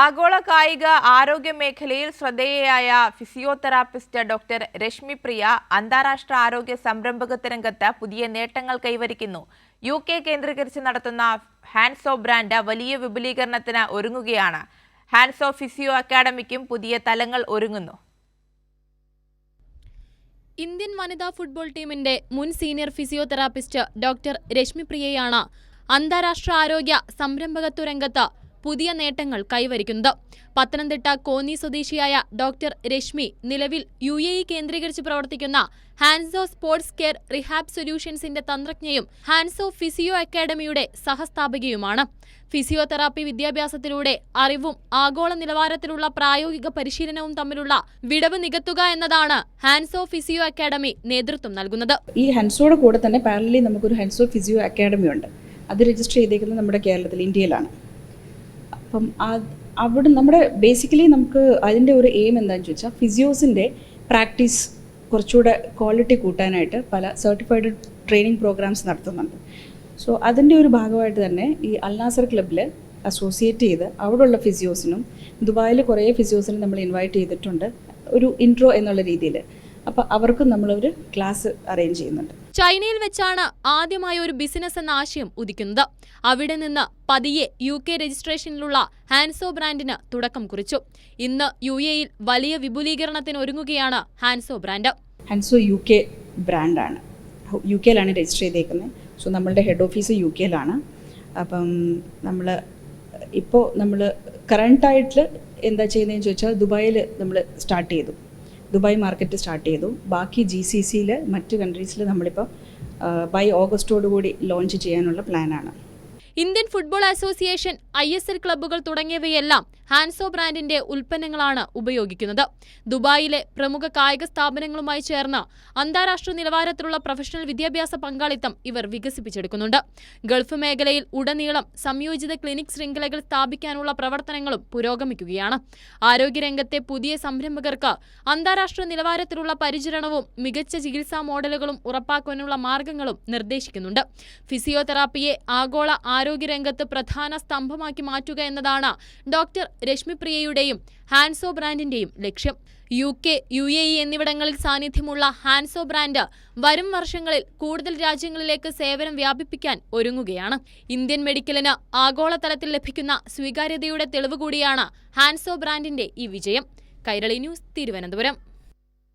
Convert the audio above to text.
ആഗോള കായിക ആരോഗ്യ മേഖലയിൽ ശ്രദ്ധേയയായ ഫിസിയോതെറാപ്പിസ്റ്റ് ഡോക്ടർ രശ്മി പ്രിയ അന്താരാഷ്ട്ര ആരോഗ്യ സംരംഭകത്വ രംഗത്ത് പുതിയ നേട്ടങ്ങൾ കൈവരിക്കുന്നു. യു കെ കേന്ദ്രീകരിച്ച് നടത്തുന്ന ഹാൻഡ്സ് ഓഫ് ബ്രാൻഡ് വലിയ വിപുലീകരണത്തിന് ഒരുങ്ങുകയാണ്. ഹാൻഡ്സ് ഓഫ് ഫിസിയോ അക്കാഡമിക്കും പുതിയ തലങ്ങൾ ഒരുങ്ങുന്നു. ഇന്ത്യൻ വനിതാ ഫുട്ബോൾ ടീമിന്റെ മുൻ സീനിയർ ഫിസിയോതെറാപ്പിസ്റ്റ് ഡോക്ടർ രശ്മിപ്രിയയാണ് അന്താരാഷ്ട്ര ആരോഗ്യ സംരംഭകത്വ രംഗത്ത് പുതിയ നേട്ടങ്ങൾ കൈവരിക്കുന്നത്. പത്തനംതിട്ട കോന്നി സ്വദേശിയായ ഡോക്ടർ രശ്മി നിലവിൽ യു എ ഇ കേന്ദ്രീകരിച്ച് പ്രവർത്തിക്കുന്ന ഹാൻസോ സ്പോർട്സ് കെയർ റിഹാബ് സൊല്യൂഷൻസിന്റെ തന്ത്രജ്ഞയും ഹാൻസോ ഫിസിയോ അക്കാദമിയുടെ സഹസ്ഥാപികയുമാണ്. ഫിസിയോതെറാപ്പി വിദ്യാഭ്യാസത്തിലൂടെ അറിവും ആഗോള നിലവാരത്തിലുള്ള പ്രായോഗിക പരിശീലനവും തമ്മിലുള്ള വിടവ് നികത്തുക എന്നതാണ് ഹാൻസോ ഫിസിയോ അക്കാദമി നേതൃത്വം നൽകുന്നത്. ഈ ഹാൻസോയുടെ കൂടെ തന്നെ പാരലി നമുക്കൊരു ഹാൻസോ ഫിസിയോ അക്കാഡമി ഉണ്ട് അത് രജിസ്റ്റർ ചെയ്തേക്കുന്നത് നമ്മുടെ കേരളത്തിൽ ഇന്ത്യയിലാണ്. അപ്പം അവിടെ നമ്മുടെ ബേസിക്കലി നമുക്ക് അതിന്റെ ഒരു എയിം എന്താണെന്ന് ചോദിച്ചാൽ ഫിസിയോസിന്റെ പ്രാക്ടീസ് കുറച്ചുകൂടെ ക്വാളിറ്റി കൂട്ടാനായിട്ട് പല സർട്ടിഫൈഡ് ട്രെയിനിങ് പ്രോഗ്രാംസ് നടത്തുന്നുണ്ട്. സോ അതിന്റെ ഒരു ഭാഗമായിട്ട് തന്നെ ഈ അൽനാസർ ക്ലബ്ബിൽ അസോസിയേറ്റ് ചെയ്ത് അവിടെയുള്ള ഫിസിയോസിനും ദുബായിൽ കുറേ ഫിസിയോസിനും നമ്മൾ ഇൻവൈറ്റ് ചെയ്തിട്ടുണ്ട്. ഒരു ഇൻട്രോ എന്നുള്ള രീതിയിൽ. അപ്പോൾ അവർക്കും നമ്മളൊരു ക്ലാസ് അറേഞ്ച് ചെയ്യുന്നുണ്ട്. ചൈനയിൽ വെച്ചാണ് ആദ്യമായി ഒരു ബിസിനസ് എന്ന ആശയം ഉദിക്കുന്നത്. അവിടെ നിന്ന് പതിയെ യു കെ രജിസ്ട്രേഷനിലുള്ള ഹാൻസോ ബ്രാൻഡിന് തുടക്കം കുറിച്ചു. ഇന്ന് യു എയിൽ വലിയ വിപുലീകരണത്തിന് ഒരുങ്ങുകയാണ് Hanso brand. Hanso U K ബ്രാൻഡാണ്. യു കെയിലാണ് രജിസ്റ്റർ ചെയ്തേക്കുന്നത്. സോ നമ്മളുടെ ഹെഡ് ഓഫീസ് യു കെയിലാണ്. അപ്പം നമ്മൾ ഇപ്പോൾ നമ്മൾ കറണ്ടായിട്ട് എന്താ ചെയ്യുന്നതെന്ന് ചോദിച്ചാൽ ദുബായിൽ നമ്മൾ സ്റ്റാർട്ട് ചെയ്തു. ദുബായ് മാർക്കറ്റ് സ്റ്റാർട്ട് ചെയ്തു. ബാക്കി ജി സി സിയിൽ മറ്റ് കൺട്രീസിൽ നമ്മളിപ്പോൾ ബൈ ഓഗസ്റ്റോടുകൂടി ലോഞ്ച് ചെയ്യാനുള്ള പ്ലാനാണ് Indian football association I S L ക്ലബ്ബുകൾ തുടങ്ങിയവയെല്ലാം ഹാൻസോ ബ്രാൻഡിന്റെ ഉൽപ്പന്നങ്ങളാണ് ഉപയോഗിക്കുന്നത്. ദുബായിലെ പ്രമുഖ കായിക സ്ഥാപനങ്ങളുമായി ചേർന്ന് അന്താരാഷ്ട്ര നിലവാരത്തിലുള്ള പ്രൊഫഷണൽ വിദ്യാഭ്യാസ പങ്കാളിത്തം ഇവർ വികസിപ്പിച്ചെടുക്കുന്നുണ്ട്. ഗൾഫ് മേഖലയിൽ ഉടനീളം സംയോജിത ക്ലിനിക് ശൃംഖലകൾ സ്ഥാപിക്കാനുള്ള പ്രവർത്തനങ്ങളും പുരോഗമിക്കുകയാണ്. ആരോഗ്യരംഗത്തെ പുതിയ സംരംഭകർക്ക് അന്താരാഷ്ട്ര നിലവാരത്തിലുള്ള പരിചരണവും മികച്ച ചികിത്സാ മോഡലുകളും ഉറപ്പാക്കാനുള്ള മാർഗങ്ങളും നിർദ്ദേശിക്കുന്നുണ്ട്. ഫിസിയോതെറാപ്പിയെ ആഗോള ആരോഗ്യരംഗത്ത് പ്രധാന സ്തംഭമാക്കി മാറ്റുക എന്നതാണ് ഡോക്ടർ രശ്മിപ്രിയയുടെയും ഹാൻസോ ബ്രാൻഡിന്റെയും ലക്ഷ്യം. U K U A E എന്നിവിടങ്ങളിൽ സാന്നിധ്യമുള്ള ഹാൻസോ ബ്രാൻഡ് വരും വർഷങ്ങളിൽ കൂടുതൽ രാജ്യങ്ങളിലേക്ക് സേവനം വ്യാപിപ്പിക്കാൻ ഒരുങ്ങുകയാണ്. ഇന്ത്യൻ മെഡിക്കലിന് ആഗോളതലത്തിൽ ലഭിക്കുന്ന സ്വീകാര്യതയുടെ തെളിവ് കൂടിയാണ് ഹാൻസോ ബ്രാൻഡിന്റെ ഈ വിജയം. കൈരളി ന്യൂസ് തിരുവനന്തപുരം.